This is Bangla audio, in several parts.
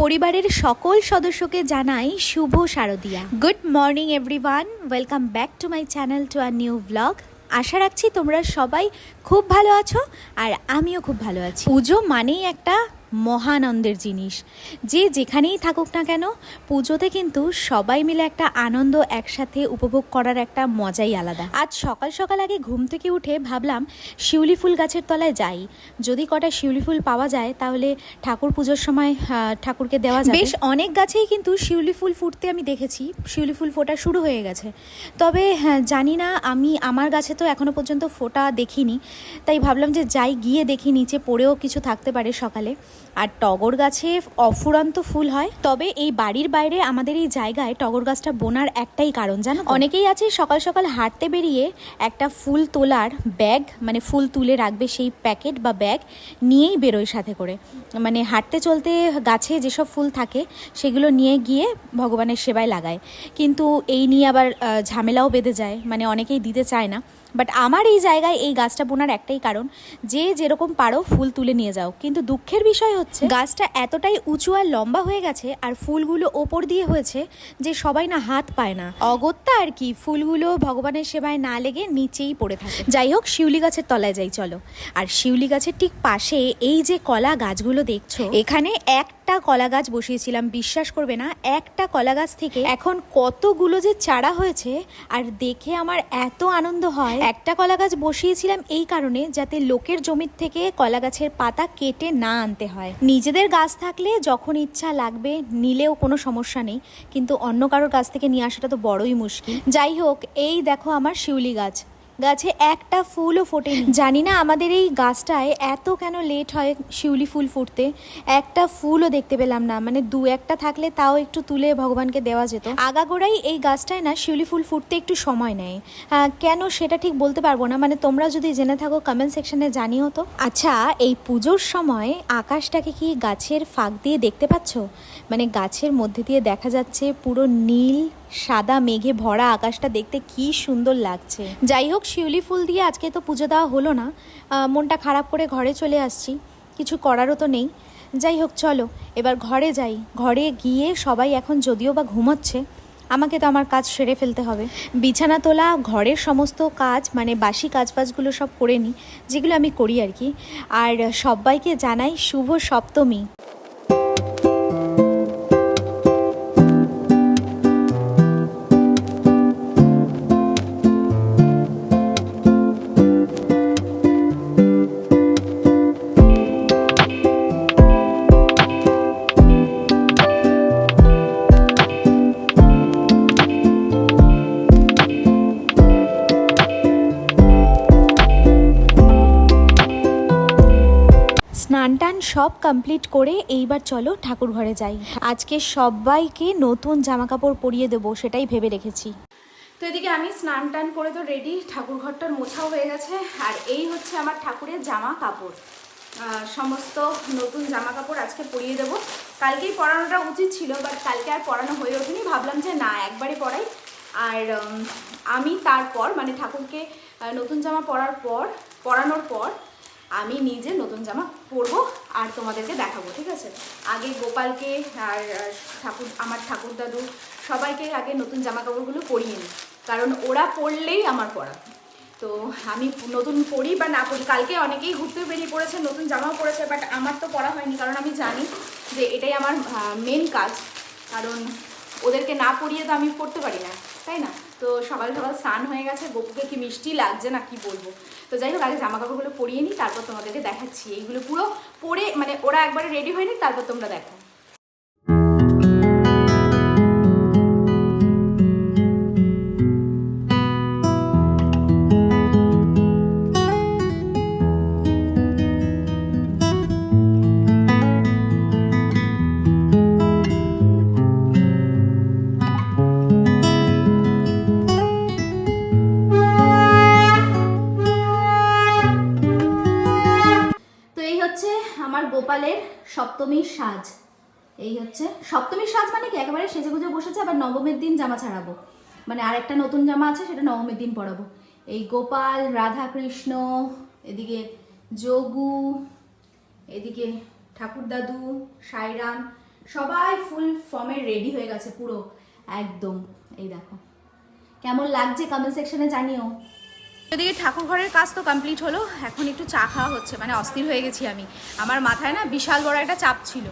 পরিবারের সকল সদস্যকে জানাই শুভ শারদিয়া। Good morning everyone welcome back to my channel to our new blog আশা রাখছি তোমরা সবাই খুব ভালো আছো আর আমিও খুব ভালো আছি। পুজো মানেই একটা মহানন্দের জিনিস। যে যেখানেই থাকুক না কেন পুজোতে কিন্তু সবাই মিলে একটা আনন্দ একসাথে উপভোগ করার একটা মজাই আলাদা। আজ সকাল সকাল আগে ঘুম থেকে উঠে ভাবলাম শিউলি ফুল গাছের তলায় যাই। যদি কটা শিউলি ফুল পাওয়া যায় তাহলে ঠাকুর পুজোর সময় ঠাকুরকে দেওয়া যাবে। বেশ অনেক গাছেই কিন্তু শিউলি ফুল ফুটতে আমি দেখেছি। শিউলি ফুল ফোটা শুরু হয়ে গেছে। তবে হ্যাঁ, জানি না আমি আমার গাছে তো এখনও পর্যন্ত ফোটা দেখিনি। তাই ভাবলাম যে যাই গিয়ে দেখি নিচে পড়েও কিছু থাকতে পারে সকালে। আর টগর গাছে অফুরন্ত ফুল হয়। তবে এই বাড়ির বাইরে আমাদের এই জায়গায় টগর গাছটা বোনার একটাই কারণ, জানো অনেকেই আছে সকাল সকাল হাঁটতে বেরিয়ে একটা ফুল তোলার ব্যাগ মানে ফুল তুলে রাখবে সেই প্যাকেট বা ব্যাগ নিয়েই বেরোয় সাথে করে। মানে হাঁটতে চলতে গাছে যেসব ফুল থাকে সেগুলো নিয়ে গিয়ে ভগবানের সেবায় লাগায়। কিন্তু এই নিয়ে আবার ঝামেলাও বেঁধে যায়। মানে অনেকেই দিতে চায় না। বাট আমার এই জায়গায় এই গাছটা বোনার একটাই কারণ, যে যেরকম পারো ফুল তুলে নিয়ে যাও। কিন্তু দুঃখের বিষয় হচ্ছে, গাছটা এতটাই উঁচু আর লম্বা হয়ে গেছে আর ফুলগুলো ওপর দিয়ে হয়েছে যে সবাই না হাত পায় না। অগত্যা আর কি, ফুলগুলো ভগবানের সেবায় না লেগে নিচেই পড়ে থাকে। যাই হোক, শিউলি গাছের তলায় যাই, চলো। আর শিউলি গাছের ঠিক পাশে এই যে কলা গাছগুলো দেখছ, এখানে একটা কলা গাছ বসিয়েছিলাম, বিশ্বাস করবে না, একটা কলা গাছ থেকে এখন কতগুলো যে চারা হয়েছে আর দেখে আমার এত আনন্দ হয়। একটা কলা গাছ বসিয়েছিলাম এই কারণে যাতে লোকের জমির থেকে কলা গাছের পাতা কেটে না আনতে হয়। নিজেদের গাছ থাকলে যখন ইচ্ছা লাগবে নিলেও কোনো সমস্যা নেই, কিন্তু অন্য কারোর গাছ থেকে নিয়ে আসাটা তো বড়ই মুশকিল। যাই হোক, এই দেখো আমার শিউলি গাছ। গাছে একটা ফুলও ফোটে জানি না আমাদের এই গাছটায় এত কেন লেট হয় শিউলি ফুল ফুটতে। একটা ফুলও দেখতে পেলাম না। মানে দু একটা থাকলে তাও একটু তুলে ভগবানকে দেওয়া যেত। আগাগোড়াই এই গাছটায় না শিউলি ফুল ফুটতে একটু সময় নেয়। কেন সেটা ঠিক বলতে পারব না? মানে তোমরা যদি জেনে থাকো কমেন্ট সেকশনে জানিও তো। আচ্ছা এই পুজোর সময় আকাশটাকে কি গাছের ফাঁক দিয়ে দেখতে পাচ্ছ? মানে গাছের মধ্যে দিয়ে দেখা যাচ্ছে পুরো নীল সাদা মেঘে ভরা আকাশটা দেখতে কি সুন্দর লাগছে। যাই হোক, শিউলি ফুল দিয়ে আজকে তো পুজো দেওয়া হলো না। মনটা খারাপ করে ঘরে চলে আসছি। কিছু করারও তো নেই। যাই হোক, চলো, এবার ঘরে যাই। ঘরে গিয়ে সবাই এখন যদিও বা ঘুমোচ্ছে, আমাকে তো আমার কাজ সেরে ফেলতে হবে। বিছানা তোলা, ঘরের সমস্ত কাজ মানে বাসি কাজ বাজগুলো সব করে নিই, যেগুলো আমি করি আর কি। আর সবাইকে জানাই শুভ সপ্তমী। সব কমপ্লিট করে এইবার চলো ঠাকুর ঘরে যাই। আজকে সবাইকে নতুন জামা কাপড় পরিয়ে দেবো, সেটাই ভেবে রেখেছি। তো এদিকে আমি স্নান টান করে তো রেডি ঠাকুর ঘরটার মোছাও হয়ে গেছে। আর এই হচ্ছে আমার ঠাকুরের জামা কাপড় সমস্ত নতুন জামা কাপড় আজকে পরিয়ে দেবো। কালকেই পরানোটা উচিত ছিল বাট কালকে আর পরানো হয়ে ওঠেনি। ভাবলাম যে না একবারে পরাই। আর আমি তারপর মানে ঠাকুরকে নতুন জামা পরার পর, পরানোর পর আমি নিজে নতুন জামা পরবো আর তোমাদেরকে দেখাবো, ঠিক আছে? আগে গোপালকে আর ঠাকুর, আমার ঠাকুর দাদু সবাইকে আগে নতুন জামা কাপড়গুলো পরিয়ে নিই, কারণ ওরা পরলেই আমার পরা। তো আমি নতুন পরি বা না পরি, কালকে অনেকেই ঘুরতে বেরিয়ে পড়েছে, নতুন জামাও পরেছে বাট আমার তো পরা হয়নি, কারণ আমি জানি যে এটাই আমার মেন কাজ, কারণ ওদেরকে না পরিয়ে তো আমি পড়তে পারি না, তাই না? তো সকাল সকাল স্নান হয়ে গেছে। গোপুকে কি মিষ্টি লাগছে না কি বলব? তো যাই হোক, আগে জামা কাপড়গুলো পরিয়ে নিই তারপর তোমাদেরকে দেখাচ্ছি। এইগুলো পুরো পরে মানে ওরা একবারে রেডি হয়ে হয়নি, তারপর তোমরা দেখো। সপ্তমীর সাজ। এই হচ্ছে সপ্তমীর সাজ মানে কি? একেবারে সেজে গুজে বসেছে, আবার নবমীর দিন জামা ছাড়াবো। মানে আরেকটা নতুন জামা আছে, সেটা নবমীর দিন পরাবো। এই গোপাল, রাধা কৃষ্ণ, এদিকে যোগু, এদিকে ঠাকুর দাদু, সাইরাম, সবাই ফুল ফর্মে রেডি হয়ে গেছে পুরো, একদম। এই দেখো। কেমন লাগছে কমেন্ট সেকশনে জানিও। এদিকে ঠাকুর ঘরের কাজ তো কমপ্লিট হলো। এখন একটু চা খাওয়া হচ্ছে মানে অস্থির হয়ে গেছি আমি। আমার মাথায় না বিশাল বড় একটা চাপ ছিল।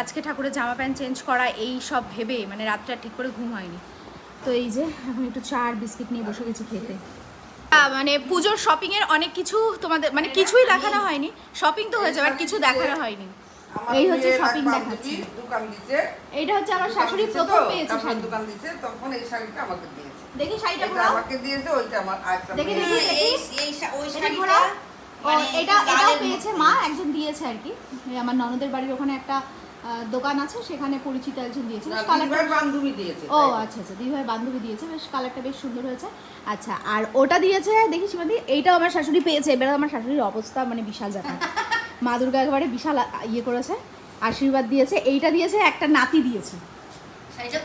আজকে ঠাকুরের জামা প্যান্ট চেঞ্জ করা এই সব ভেবে মানে রাতটা ঠিক করে ঘুম হয়নি। তো এই যে এখন একটু চা আর বিস্কিট নিয়ে বসে গেছি খেতে। মানে পুজোর শপিং এর অনেক কিছু তোমাদের মানে কিছুই দেখানো হয়নি। শপিং তো হয়েছে বাট কিছু দেখানো হয়নি। এই হচ্ছে শপিং দেখাচ্ছি। এইটা হচ্ছে আমার শাশুড়ি প্রথম পেয়েছে দোকান দিছে তখন এই শাড়িটা আমাকে দিয়েছে। দেখি শাড়িটা ঘোরাও। আমাকে দিয়েছে ওইটা আমার আরেকটা দেখি, দেখি। এই এই ওই শাড়িটা ঘোরাও। মানে এটা এটাও পেয়েছে মা একজন দিয়েছে আর কি। আমার ননদের বাড়ির ওখানে একটা দোকান আছে সেখানে পরিচিত একজন দিয়েছে। বান্ধবী দিয়েছে ও আচ্ছা আচ্ছা দিদিভাই বান্ধবী দিয়েছে বেশ কালারটা বেশ সুন্দর হয়েছে। আচ্ছা আর ওটা দিয়েছে দেখি সীমাদি এইটাও আমার শাশুড়ি পেয়েছে। এবারে আমার শাশুড়ির অবস্থা মানে বিশাল ব্যাপার। মা দুর্গা একেবারে বিশাল ইয়ে করেছে আশীর্বাদ দিয়েছে। এইটা দিয়েছে একটা নাতি দিয়েছে।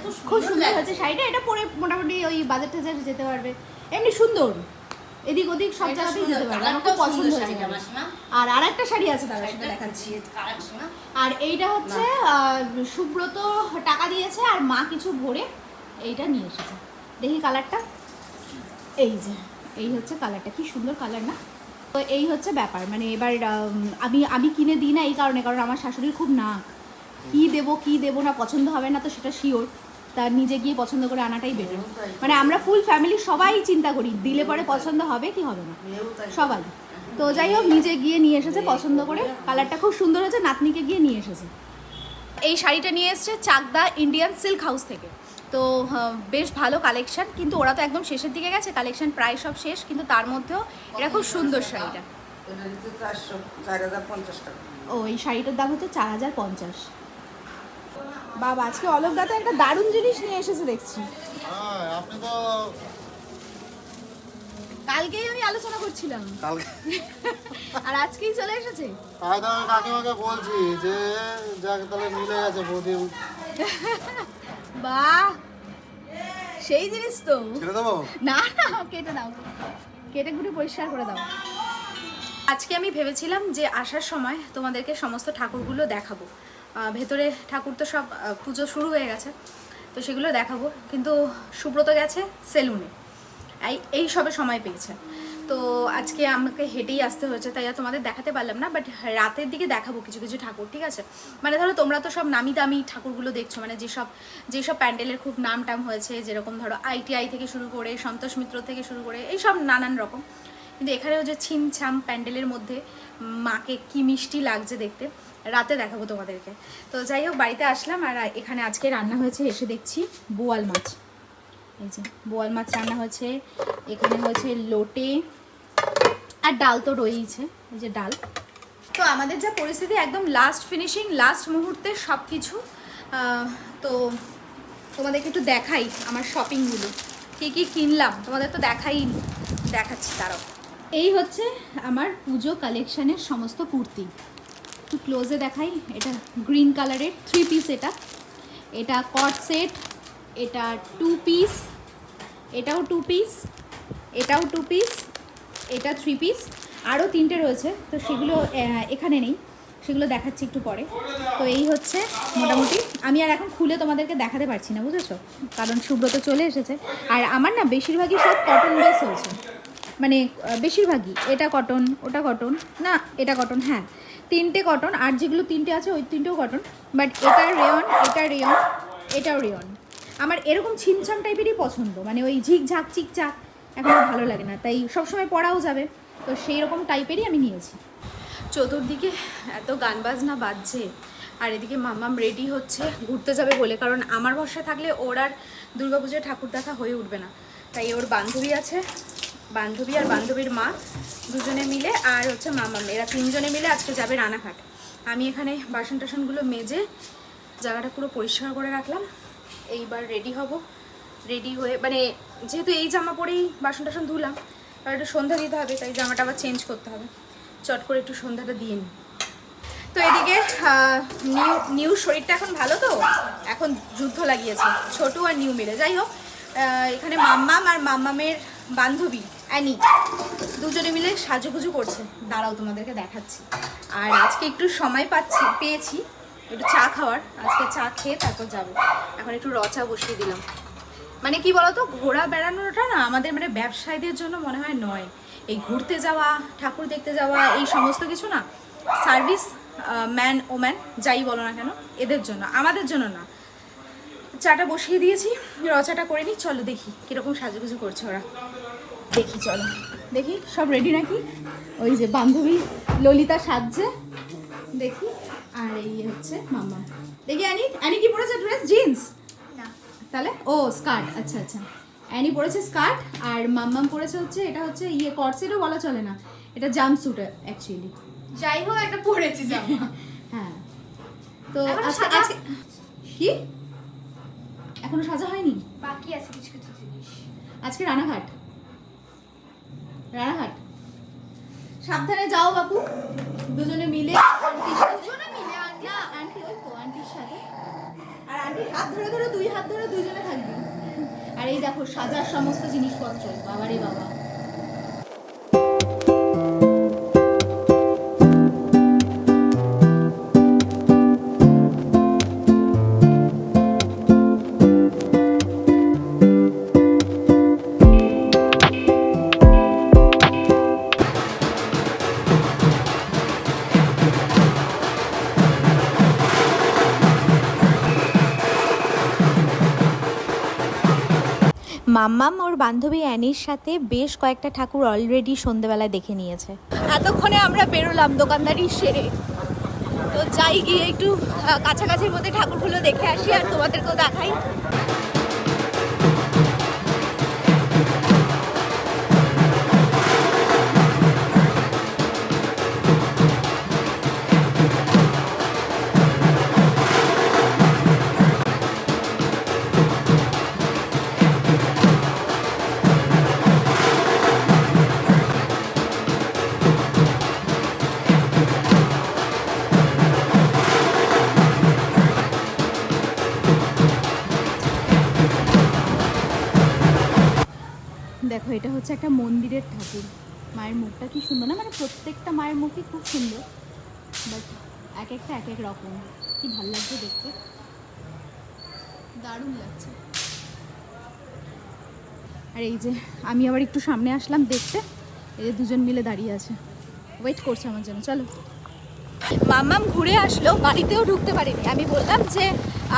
খুব খুব সুন্দর। হয়েছে। শাড়িটা এটা পরে মোটামুটি ওই বাজার টাজার যেতে পারবে। এমনি সুন্দর। এদিক ওদিক সব জায়গাতেই যেতে পারবে। আমার খুব পছন্দ হয়েছে। মাসিমা। আর আরেকটা শাড়ি আছে দাদা সেটা দেখাচ্ছি। আর এইটা হচ্ছে সুব্রত টাকা দিয়েছে আর মা কিছু ভরে এইটা নিয়ে এসেছে। দেখি কালারটা। এই যে এই হচ্ছে কালারটা। কি সুন্দর কালার না? তো এই হচ্ছে ব্যাপার। মানে এবার আমি আমি কিনে দিই না এই কারণে কারণ আমার শাশুড়ির খুব না কি দেবো কি দেবো না পছন্দ হবে না তো সেটা শিওর তার নিজে গিয়ে পছন্দ করে আনাটাই বেটার মানে আমরা ফুল ফ্যামিলি সবাই চিন্তা করি দিলে পরে পছন্দ হবে কি হবে না। সবাই। তো যাই হোক নিজে গিয়ে নিয়ে এসেছে পছন্দ করে। কালারটা খুব সুন্দর হয়েছে নাতনিকে গিয়ে নিয়ে এসেছে। এই শাড়িটা নিয়ে এসেছে চাকদা ইন্ডিয়ান সিল্ক হাউস থেকে। তো বেশ ভালো কালেকশন কিন্তু ওরা তো একদম শেষের দিকে গেছে কালেকশন প্রায় সব শেষ কিন্তু তার মধ্যেও এটা খুব সুন্দর শাড়িটা। ও এই শাড়িটার দাম হচ্ছে চার হাজার পঞ্চাশ। বাবা আজকে অলোক দাদা একটা দারুণ জিনিস নিয়ে এসেছে দেখছি। হ্যাঁ আপনি তো কালকেই আমি আলোচনা করছিলাম। আর আজকেই চলে এসেছে? তাই তো আমি কাকিমাকে বলছি যে যাক তাহলে মিলে গেছে বৌদি বাহ! সেই জিনিস তো। ছেড়ে দেবো? না না কেটে দাও। কেটে কুটে পরিষ্কার করে দাও। আজকে আমি ভেবেছিলাম যে আসার সময় তোমাদেরকে সমস্ত ঠাকুরগুলো দেখাবো। ভেতরে ঠাকুর তো সব পুজো শুরু হয়ে গেছে, তো সেগুলো দেখাবো। কিন্তু সুব্রত গেছে সেলুনে এই এই সবে সময় পেয়েছে। তো আজকে আমাকে হেঁটেই আসতে হয়েছে, তাই আর তোমাদের দেখাতে পারলাম না বাট রাতের দিকে দেখাবো কিছু কিছু ঠাকুর, ঠিক আছে? মানে ধরো তোমরা তো সব নামি দামি ঠাকুরগুলো দেখছ মানে যেসব যেসব প্যান্ডেলের খুব নাম টাম হয়েছে, যেরকম ধরো আইটিআই থেকে শুরু করে সন্তোষ মিত্র থেকে শুরু করে, এইসব নানান রকম। কিন্তু এখানেও যে ছিমছাম প্যান্ডেলের মধ্যে মাকে কি মিষ্টি লাগছে দেখতে, রাতে দেখাবো তোমাদেরকে। তো যাই হোক, বাড়িতে আসলাম আর এখানে আজকে রান্না হয়েছে, এসে দেখছি বোয়াল মাছ। এই যে, বোয়াল মাছ রান্না হয়েছে, এখানে হয়েছে লোটে আর ডাল তো রয়েইছে, এই যে ডাল। তো আমাদের যা পরিস্থিতি, একদম লাস্ট ফিনিশিং লাস্ট মুহূর্তে সব কিছু তো তোমাদেরকে একটু দেখাই আমার শপিংগুলো কী কী কিনলাম, তোমাদের তো দেখাই, দেখাচ্ছি তারাও এই হচ্ছে আমার পুজো কালেকশানের সমস্ত কুর্তি। একটু ক্লোজে দেখাই, এটা গ্রিন কালারের থ্রি পিস এটা। এটা কট সেট এটা টু পিস এটাও টু পিস এটাও টু পিস এটা থ্রি পিস আরও তিনটে রয়েছে, তো সেগুলো এখানে নেই। সেগুলো দেখাচ্ছি একটু পরে। তো এই হচ্ছে মোটামুটি, আমি আর এখন খুলে তোমাদেরকে দেখাতে পারছি না, বুঝেছ? কারণ সুব্রত চলে এসেছে। আর আমার না বেশিরভাগই সব কটন বেস হয়েছে। মানে বেশিরভাগই এটা কটন ওটা কটন না, এটা কটন হ্যাঁ। তিনটে কটন আর যেগুলো তিনটে আছে, ওই তিনটেও কটন বাট এটা রেয়ন এটা রেয়ন এটাও রেয়ন আমার এরকম ছিমছাম টাইপেরই পছন্দ মানে ওই ঝিকঝাক চিকচাক এখন ভালো লাগে না। তাই সবসময় পড়াও যাবে, তো সেই রকম টাইপেরই আমি নিয়েছি। চতুর্দিকে এত গান বাজনা বাজছে, আর এদিকে মাম্মাম রেডি হচ্ছে, ঘুরতে যাবে বলে, কারণ আমার ভরসা থাকলে ওর আর দুর্গাপুজোয় ঠাকুর দেখা হয়ে উঠবে না। তাই ওর বান্ধবী আছে বান্ধবী আর বান্ধবীর মা দুজনে মিলে আর হচ্ছে মামাম। এরা তিনজনে মিলে আজকে যাবে রানাঘাট। আমি এখানে বাসন টাসনগুলো মেজে জায়গাটা পুরো পরিষ্কার করে রাখলাম। এইবার রেডি হব। রেডি হয়ে মানে যেহেতু এই জামা পরেই বাসন টাসন ধুলাম, আর একটু সন্ধ্যা দিতে হবে, তাই জামাটা আবার চেঞ্জ করতে হবে। চট করে একটু সন্ধ্যাটা দিয়ে নিই। তো এদিকে নিউ নিউ শরীরটা এখন ভালো তো? এখন যুদ্ধ লাগিয়েছে। ছোটু আর নিউ মিলে। যাই হোক এখানে মাম্মাম আর মাম্মামের বান্ধবী অ্যানি দুজনে মিলে সাজুগুজু করছে। দাঁড়াও, তোমাদেরকে দেখাচ্ছি। আর আজকে একটু সময় পাচ্ছি, পেয়েছি। একটু চা খাওয়ার। আজকে চা খেয়ে তারপর যাব। এখন একটু র চা বসিয়ে দিলাম। মানে কি বলতো, ঘোরা বেড়ানোটা না আমাদের মানে ব্যবসায়ীদের জন্য মনে হয় নয়। এই ঘুরতে যাওয়া, ঠাকুর দেখতে যাওয়া, এই সমস্ত কিছু না। সার্ভিস ম্যান, ওম্যান, যাই বলো না কেন, এদের জন্য, আমাদের জন্য না। চাটা বসিয়ে দিয়েছি, রচাটা করে নিই। চলো দেখি কীরকম সাজুগুজু করছে ওরা। দেখি চলো। দেখি সব রেডি নাকি? ওই যে বান্ধবী ললিতা সাজছে। দেখি আর এই হচ্ছে মামা। দেখি অ্যানি অ্যানি কি পরেছে ড্রেস জিন্স তাহলে? ও স্কার্ট আচ্ছা আচ্ছা। অ্যানি পরেছে স্কার্ট আর মাম্মাম পরেছে হচ্ছে এটা হচ্ছে ইয়ে কটসেটও বলা চলে না। এটা জাম্প স্যুট অ্যাকচুয়ালি যাই হোক একটা পড়েছি জামা। হ্যাঁ। তো আজকে কি? এখনও সাজা হয়নি? বাকি আছে কিছু কিছু জিনিস। আজকে রানাঘাট। রানাঘাট সাবধানে যাও বাপু। দুজনে মিলে দুজনে মিলে আন্টি আন্টি, ওই আন্টির সাথে। আর আন্টির হাত ধরে ধরে দুই, হাত ধরে দুজনে থাকবি। আর এই দেখো সাজার সমস্ত জিনিসপত্র। বাবারে বাবা। মাম্মাম ওর বান্ধবী অ্যানির সাথে বেশ কয়েকটা ঠাকুর অলরেডি সন্ধেবেলা দেখে নিয়েছে। এতক্ষণে আমরা বেরোলাম দোকানদারি সেরে। তো যাই গিয়ে একটু কাছাকাছির মধ্যে ঠাকুরগুলো দেখে আসি আর তোমাদেরকেও দেখাই। এটা হচ্ছে একটা মন্দিরের ঠাকুর। মায়ের মুখটা কি সুন্দর না? মানে প্রত্যেকটা মায়ের মুখই খুব সুন্দর। বাট এক একটা, এক এক রকম। কি ভালো লাগছে দেখতে। দারুণ লাগছে। আর এই যে, আমি আবার একটু সামনে আসলাম দেখতে। এই যে দুজন মিলে দাঁড়িয়ে আছে। ওয়েট করছে আমার জন্য। চলো। মাম্মাম ঘুরে আসলো, বাড়িতেও ঢুকতে পারিনি। আমি বললাম যে,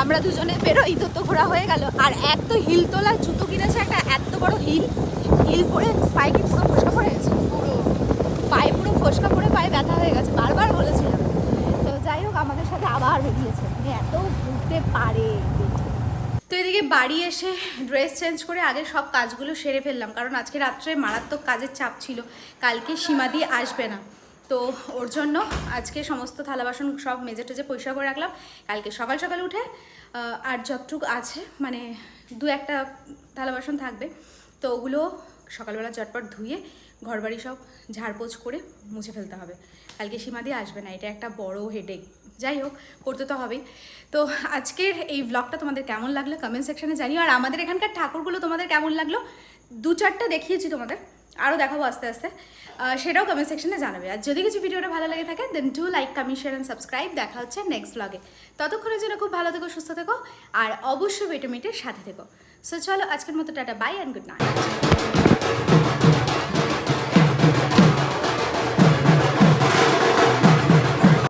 আমরা দুজনে বেরোই, তো তো ঘোরা হয়ে গেল। আর এত হিল তোলা জুতো কিনেছে একটা এত বড় হিল হিল পরে পায়ে কি পুরো ফসকা পড়ে গেছে? পুরো পায়ে পুরো ফসকা পড়ে পায়ে ব্যথা হয়ে গেছে, বারবার বলেছিলাম। তো যাই হোক, আমাদের সাথে আবার বেরিয়েছে। মানে এত ঘুরতে পারে। তো এদিকে বাড়ি এসে ড্রেস চেঞ্জ করে আগে সব কাজগুলো সেরে ফেললাম, কারণ আজকে রাত্রে মারাত্মক কাজের চাপ ছিল। কালকে সীমা দিয়ে আসবে না। তো ওর জন্য আজকে সমস্ত থালা বাসন সব মেজে টেজে পরিষ্কার করে রাখলাম। কালকে সকাল সকাল উঠে আর যতটুকু আছে মানে দু একটা থালা বাসন থাকবে। তো ওগুলো সকালবেলা চটপট ধুয়ে ঘরবাড়ি সব ঝাড়পোছ করে মুছে ফেলতে হবে। কালকে সীমা দিয়ে আসবে না, এটা একটা বড় হেডেক যাই হোক, করতে তো হবেই। তো আজকের এই ব্লগটা তোমাদের কেমন লাগল? কমেন্ট সেকশানে জানিও। আর আমাদের এখানকার ঠাকুরগুলো তোমাদের কেমন লাগল? দু চারটা দেখিয়েছি তোমাদের। আরও দেখাবো আস্তে আস্তে। সেটাও কমেন্ট সেকশনে জানাবে। আর যদি কিছু ভিডিওটা ভালো লাগে থাকে then do like comment share and subscribe দেখা হচ্ছে নেক্সট ব্লগে ততক্ষণের জন্য খুব ভালো থেকো, সুস্থ থেকো, আর অবশ্যই বেটোমিটের সাথে থেকো। সো চলো আজকের মতো tata bye and good night